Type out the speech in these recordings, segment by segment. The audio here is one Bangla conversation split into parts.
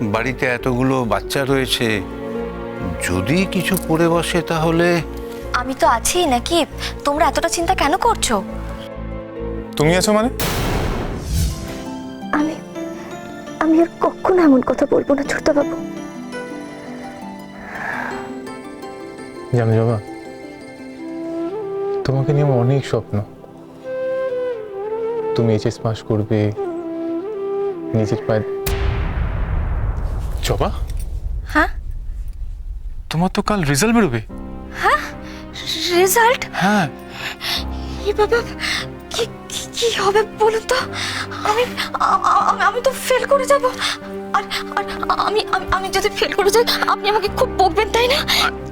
বাড়িতে এতগুলো বাচ্চা রয়েছে যদি কিছু পড়ে বসে তাহলে? আমি তো আছি নাকি তোমরা এতটা চিন্তা কেন করছ? তুমি আছো মানে? আমি আমি আর কখনো এমন কথা বলব না ছোটবাবু। জানো জবা তোমাকে নিয়ে আমার অনেক স্বপ্ন। তুমি এইচএস পাস করবে নিজের পায়ে জবা হ্যাঁ? তোমার তো কাল রেজাল্ট বেরোবে। হ্যাঁ? রেজাল্ট হ্যাঁ। এ বাবা কি কি- কি হবে বলুন তো? আমি আমি- আমি তো ফেল করে যাব। আর আর আমি আমি- আমি যদি ফেল করে যাই আপনি আমাকে খুব বকবেন তাই না?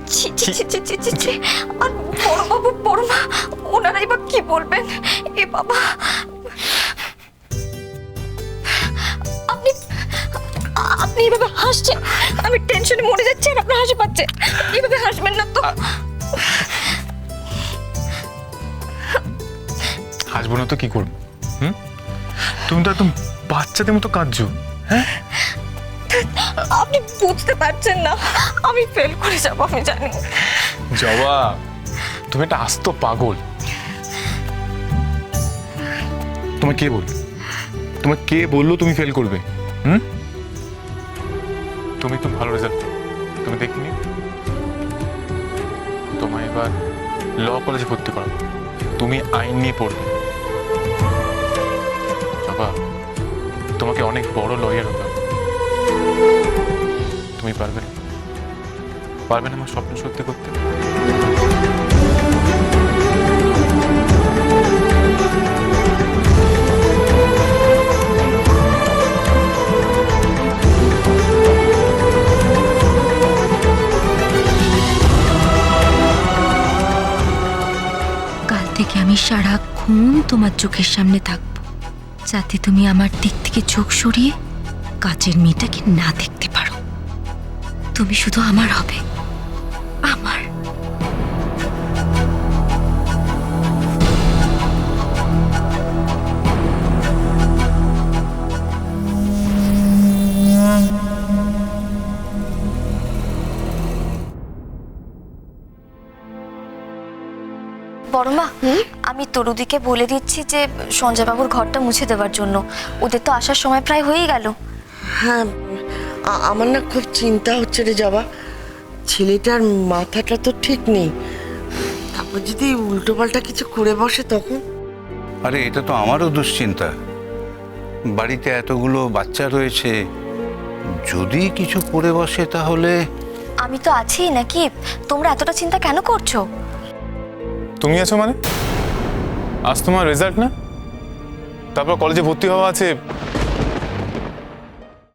ছি ছি ছি ছি ছি ছি ছি। আর বড় বাবু বড় মা ওনারাই বা কি বলবেন? এ বাবা আপনি এভাবে হাসছেন আমি টেনশনে মরে যাচ্ছি আর আপনার হাসি পাচ্ছে। এভাবে হাসবেন না তো। হাসবো না তো কি করব? হুম? তুমি তো একদম বাচ্চাদের মতো কাঁদছো হ্যাঁ? আপনি বুঝতে পারছেন না। আমি ফেল করে যাব আমি জানি। জবা তুমি একটা আস্ত পাগল। তোমার কে বল তোমার কে বলল তুমি ফেল করবে? হুম? তুমি তো ভালো রেজাল্ট তুমি দেখিনি? তোমায় এবার ল কলেজে ভর্তি করাবো। তুমি আইন নিয়ে পড়বে। বাবা, তোমাকে অনেক বড় লয়ার হতে তুমি পারবে না। পারবে না আমার স্বপ্ন সত্যি করতে? থেকে আমি সারাক্ষণ তোমার চোখের সামনে থাকব। যাতে তুমি আমার দিক থেকে চোখ সরিয়ে কাজের মেয়েটাকে না দেখতে পারো। তুমি শুধু আমার হবে। বড় মা আমি তরুদিকে বলে দিচ্ছি যে সঞ্জয়বাবুর ঘরটা মুছে দেওয়ার জন্য। ওদের তো আসার সময় প্রায় হয়েই গেল। হ্যাঁ আমার না খুব চিন্তা হচ্ছে রে যাবা। ছেলেটার মাথাটা তো ঠিক নেই। তারপর যদি উল্টো উল্টোপাল্টা কিছু করে বসে তখন? আরে এটা তো আমারও দুশ্চিন্তা। বাড়িতে এতগুলো বাচ্চা রয়েছে যদি কিছু পড়ে বসে তাহলে? আমি তো আছি নাকি? তোমরা এতটা চিন্তা কেন করছ? তুমি আছো মানে? আজ তোমার রেজাল্ট না? তারপর কলেজে ভর্তি হওয়া আছে